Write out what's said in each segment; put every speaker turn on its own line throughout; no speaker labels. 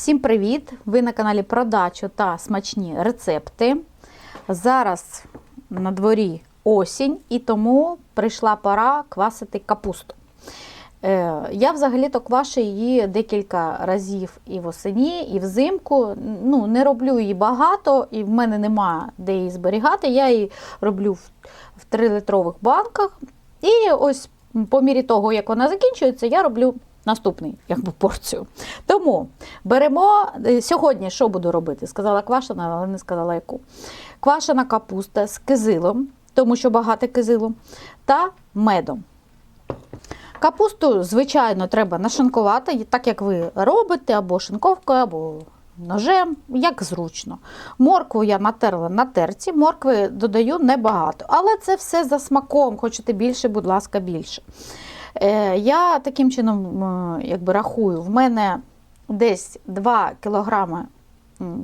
Всім привіт! Ви на каналі Продачу та смачні рецепти. Зараз на дворі осінь і тому прийшла пора квасити капусту. Е, Я взагалі-то квашу її декілька разів і восені, і взимку. Ну, не роблю її багато, і в мене немає де її зберігати. Я її роблю в 3-литрових банках. І ось по мірі того, як вона закінчується, я роблю наступний якби, порцію. Тому беремо е, сьогодні, що буду робити? Сказала квашена, але не сказала яку. Квашена капуста з кизилом, тому що багато кизилу, та медом. Капусту, звичайно, треба нашинкувати, так як ви робите, або шинковкою, або ножем, як зручно. Моркву я натерла на терці, моркви додаю небагато. Але це все за смаком. Хочете більше, будь ласка, більше. Е, Я таким чином е, якби, рахую, в мене десь 2 кілограми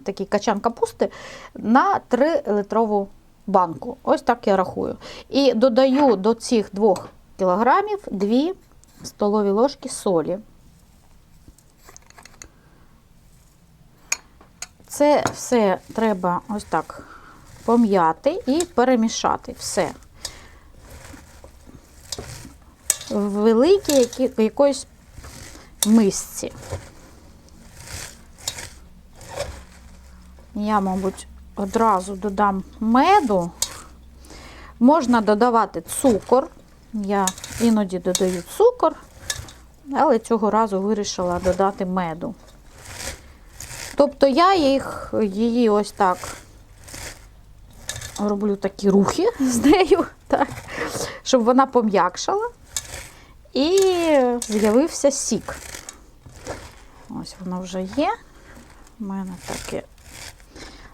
такий качан капусти на 3-литрову банку. Ось так я рахую. І додаю до цих 2 кілограмів 2 столові ложки солі. Це все треба ось так пом'яти і перемішати все. В великій які, якоїсь мисці. Я, мабуть, одразу додам меду. Можна додавати цукор. Я іноді додаю цукор, але цього разу вирішила додати меду. Тобто я їх, її ось так роблю такі рухи з нею, так, щоб вона пом'якшала. І з'явився сік. Ось воно вже є. У мене таке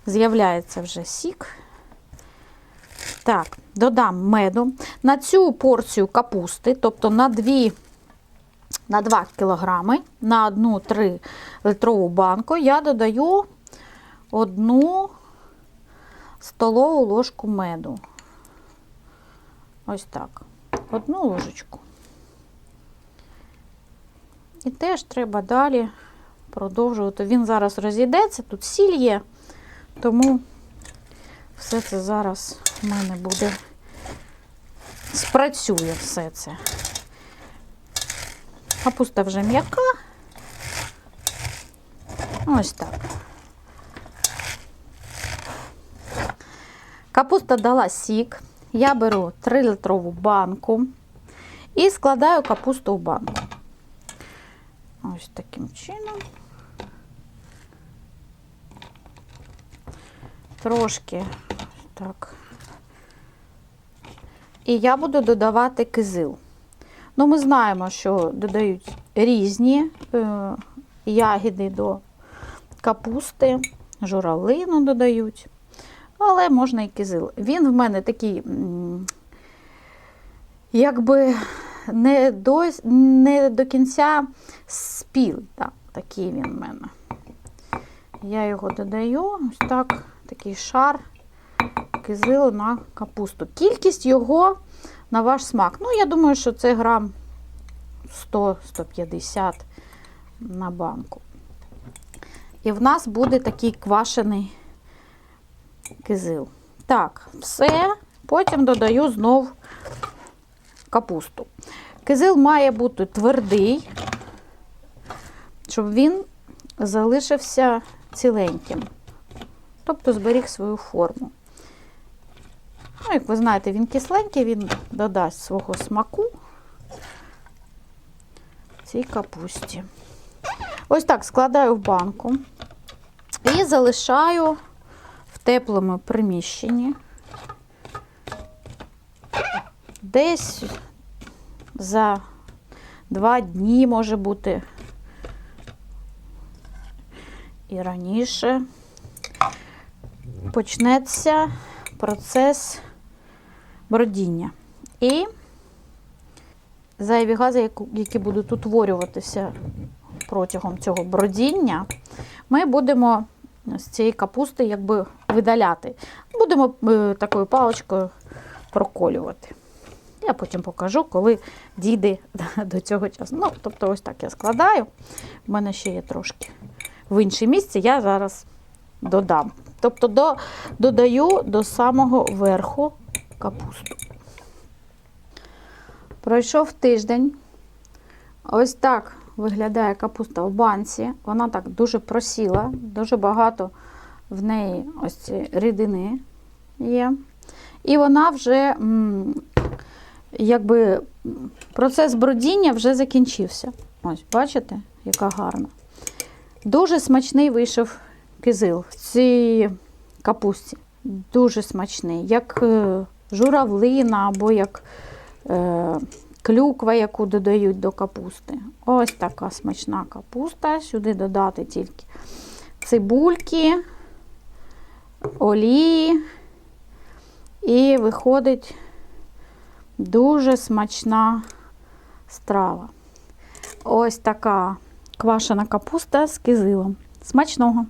з'являється вже сік. Так, додам меду. На цю порцію капусти, тобто на 2 на 2 кілограми, на одну 3 литрову банку, я додаю одну столову ложку меду. Ось так. Одну ложечку. І теж треба далі продовжувати. Він зараз розійдеться, тут сіль є, тому все це зараз в мене буде спрацює все це. Капуста вже м'яка. Ось так. Капуста дала сік. Я беру 3-литрову банку і складаю капусту в банку. Ось таким чином. Трошки так. І я буду додавати кизил. Ну, ми знаємо, що додають різні е, ягіди до капусти, журавлину додають, але можна і кизил. Він в мене такий, якби не до, не до кінця спілий. Так, такий він в мене. Я його додаю, ось так, такий шар кизилу на капусту. Кількість його на ваш смак. Ну, я думаю, що це грам 100-150 на банку. І в нас буде такий квашений кизил. Так, все. Потім додаю знов капусту. Кизил має бути твердий, щоб він залишився ціленьким. Тобто зберіг свою форму. Ну, як ви знаєте, він кисленький, він додасть свого смаку цій капусті. Ось так складаю в банку і залишаю в теплому приміщенні. Десь за два дні може бути і раніше почнеться процес бродіння. І зайві гази, які будуть утворюватися протягом цього бродіння, ми будемо з цієї капусти якби видаляти. Будемо е, такою паличкою проколювати. Я потім покажу, коли дійде до цього часу. Ну, тобто, ось так я складаю. У мене ще є трошки в інше місце, я зараз додам. Тобто до, додаю до самого верху капусту. Пройшов тиждень. Ось так виглядає капуста в банці. Вона так дуже просіла, дуже багато в неї ось ці рідини є. І вона вже, якби, процес бродіння вже закінчився. Ось, бачите, яка гарна. Дуже смачний вийшов кизил в цій капусті. Дуже смачний, як е, журавлина або як е, клюква, яку додають до капусти. Ось така смачна капуста. Сюди додати тільки цибульки, олії. І виходить дуже смачна страва. Ось така квашена капуста з кизилом. Смачного!